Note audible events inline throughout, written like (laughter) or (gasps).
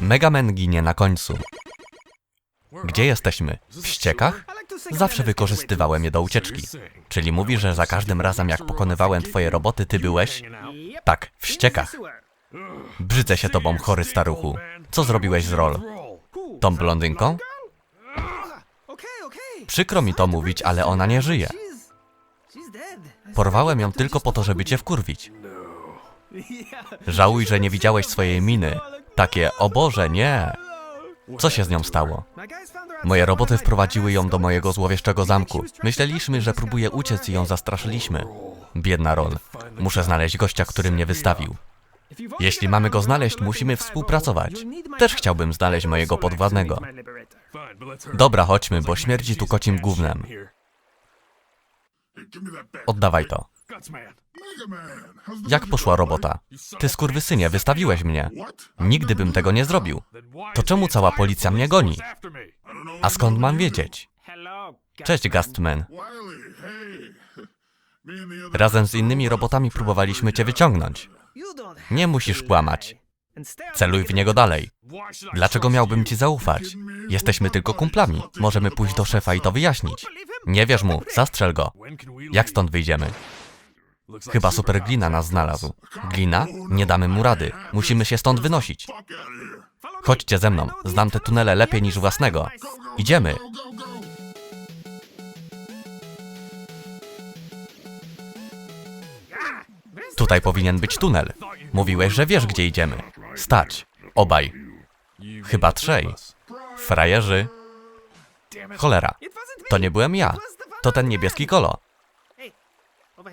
Megaman ginie na końcu. Gdzie jesteśmy? W ściekach? Zawsze wykorzystywałem je do ucieczki. Czyli mówi, że za każdym razem jak pokonywałem twoje roboty, ty byłeś? Tak, w ściekach. Brzydzę się tobą, chory staruchu. Co zrobiłeś z rol? Tą blondynką? Przykro mi to mówić, ale ona nie żyje. Porwałem ją tylko po to, żeby cię wkurwić. Żałuj, że nie widziałeś swojej miny. Takie, o Boże, nie. Co się z nią stało? Moje roboty wprowadziły ją do mojego złowieszczego zamku. Myśleliśmy, że próbuje uciec i ją zastraszyliśmy. Biedna Ron. Muszę znaleźć gościa, który mnie wystawił. Jeśli mamy go znaleźć, musimy współpracować. Też chciałbym znaleźć mojego podwładnego. Dobra, chodźmy, bo śmierdzi tu kocim gównem. Oddawaj to. Jak poszła robota? Ty skurwysynie, wystawiłeś mnie. Nigdy bym tego nie zrobił. To czemu cała policja mnie goni? A skąd mam wiedzieć? Cześć, Gastman. Razem z innymi robotami próbowaliśmy cię wyciągnąć. Nie musisz kłamać. Celuj w niego dalej. Dlaczego miałbym ci zaufać? Jesteśmy tylko kumplami. Możemy pójść do szefa i to wyjaśnić. Nie wierz mu, zastrzel go. Jak stąd wyjdziemy? Chyba super glina nas znalazł. Glina? Nie damy mu rady. Musimy się stąd wynosić. Chodźcie ze mną. Znam te tunele lepiej niż własnego. Idziemy. Tutaj powinien być tunel. Mówiłeś, że wiesz, gdzie idziemy. Stać. Obaj. Chyba trzej. Frajerzy. Cholera. To nie byłem ja. To ten niebieski kolo.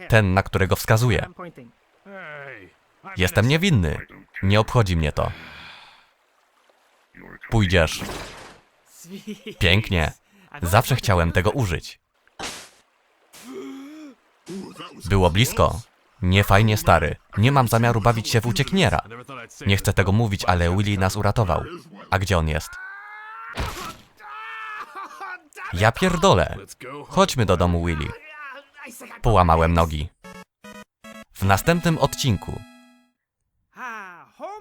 Ten, na którego wskazuję. Jestem niewinny. Nie obchodzi mnie to. Pójdziesz. Pięknie. Zawsze chciałem tego użyć. (gasps) Było blisko. Nie fajnie, stary. Nie mam zamiaru bawić się w uciekniera. Nie chcę tego mówić, ale Willy nas uratował. A gdzie on jest? Ja pierdolę. Chodźmy do domu Willy. Połamałem nogi. W następnym odcinku.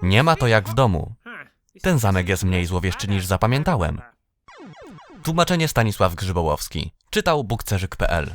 Nie ma to jak w domu. Ten zamek jest mniej złowieszczy niż zapamiętałem. Tłumaczenie Stanisław Grzybołowski. Czytał bukcerzyk.pl